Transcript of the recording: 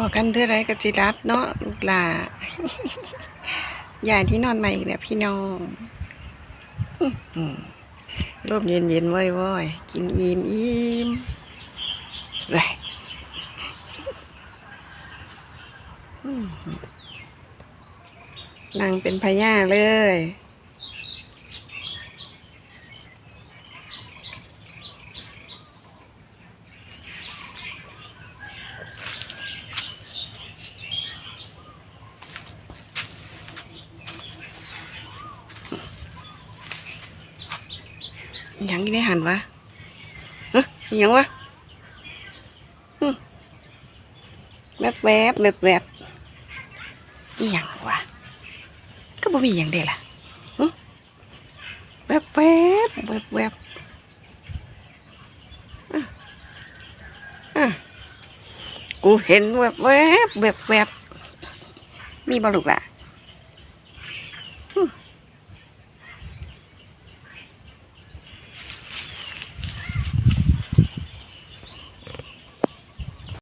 อกันเท่าไรกับจิรัตเนาะลูกหลาอย่าที่นอนใหม่อีกแล้วพี่น้องอื้อหือลมเย็นเย็นๆว้อยว้อยๆกินอิ่มอิ่มเลยนั่งเป็นพญาเลย ยังอยู่ในหันวะฮ้ยยังวะแวบแวบแวบแวบยังวะก็บ่มีอย่างเดียล่ะแวบแวบแวบแวบกูเห็นแวบแวบแวบแวบมีบ่ลูกล่ะ